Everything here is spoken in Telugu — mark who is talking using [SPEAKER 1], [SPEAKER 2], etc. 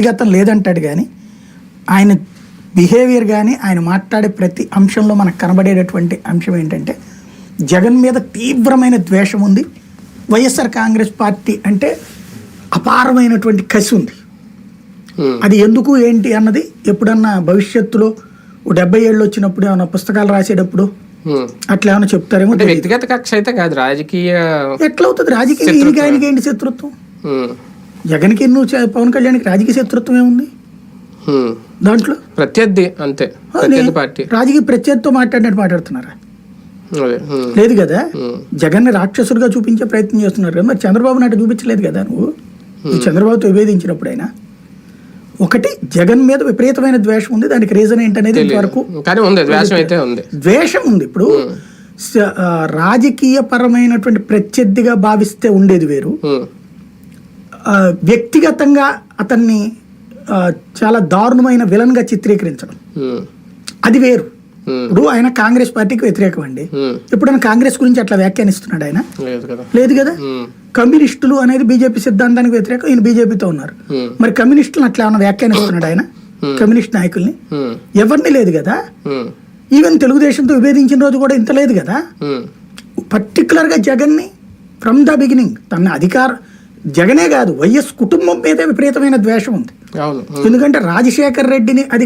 [SPEAKER 1] వ్యక్తిగతం లేదంటాడు కానీ ఆయన బిహేవియర్ కానీ ఆయన మాట్లాడే ప్రతి అంశంలో మనకు కనబడేటటువంటి అంశం ఏంటంటే జగన్ మీద తీవ్రమైన ద్వేషం ఉంది. వైఎస్ఆర్ కాంగ్రెస్ పార్టీ అంటే అపారమైనటువంటి కసి ఉంది.
[SPEAKER 2] ఉమ్,
[SPEAKER 1] అది ఎందుకు ఏంటి అన్నది ఎప్పుడన్నా భవిష్యత్తులో డెబ్బై ఏళ్ళు వచ్చినప్పుడు ఏమైనా పుస్తకాలు రాసేటప్పుడు
[SPEAKER 2] ఉమ్.
[SPEAKER 1] అట్లా ఏమైనా చెప్తారేమో
[SPEAKER 2] వ్యక్తిగత కక్ష అయితే కాదు రాజకీయ
[SPEAKER 1] ఎట్లా అవుతుంది? రాజకీయ ఆయనకి ఏంటి శత్రుత్వం?
[SPEAKER 2] ఉమ్,
[SPEAKER 1] జగన్కి నువ్వు చ- పవన్ కళ్యాణ్కి రాజకీయ శత్రుత్వం ఏముంది. దాంట్లో?
[SPEAKER 2] ప్రత్యర్థి అంతే. పార్టీ.
[SPEAKER 1] రాజకీయ ప్రత్యర్థితో మాట్లాడినట్టు మాట్లాడుతున్నారా? లేదు కదా? జగన్ రాక్షసుడిగా చూపించే ప్రయత్నం చేస్తున్నారు కదా. మరి చంద్రబాబు నాయుడు చూపించలేదు కదా నువ్వు? చంద్రబాబుతో విభేదించినప్పుడైనా ఒకటి జగన్ మీద విపరీతమైన ద్వేషం ఉంది. దానికి రీజన్ ఏంటనేది ఇంతవరకు
[SPEAKER 2] ద్వేషం ఉంది.
[SPEAKER 1] ఇప్పుడు. రాజకీయ పరమైనటువంటి ప్రత్యర్థిగా భావిస్తే ఉండేది వేరు. వ్యక్తిగతంగా అతన్ని చాలా దారుణమైన విలన్గా చిత్రీకరించడం. అది వేరు. ఇప్పుడు ఆయన కాంగ్రెస్ పార్టీకి వ్యతిరేకం అండి. ఎప్పుడైనా కాంగ్రెస్ గురించి అట్లా వ్యాఖ్యానిస్తున్నాడు ఆయన?
[SPEAKER 2] లేదు కదా.
[SPEAKER 1] కమ్యూనిస్టులు అనేది బీజేపీ సిద్ధాంతానికి వ్యతిరేకం ఈయన బీజేపీతో ఉన్నారు. మరి కమ్యూనిస్టులను అట్లా ఏమైనా వ్యాఖ్యానిస్తున్నాడు ఆయన? కమ్యూనిస్ట్ నాయకుల్ని? ఎవరిని లేదు కదా? ఈవెన్ తెలుగుదేశంతో విభేదించిన రోజు కూడా ఇంత లేదు కదా? పర్టికులర్గా జగన్ని ఫ్రమ్ ద బిగినింగ్ తన అధికార జగనే కాదు వైఎస్ కుటుంబం మీదే విపరీతమైన ద్వేషం ఉంది. ఎందుకంటే రాజశేఖర్ రెడ్డిని అది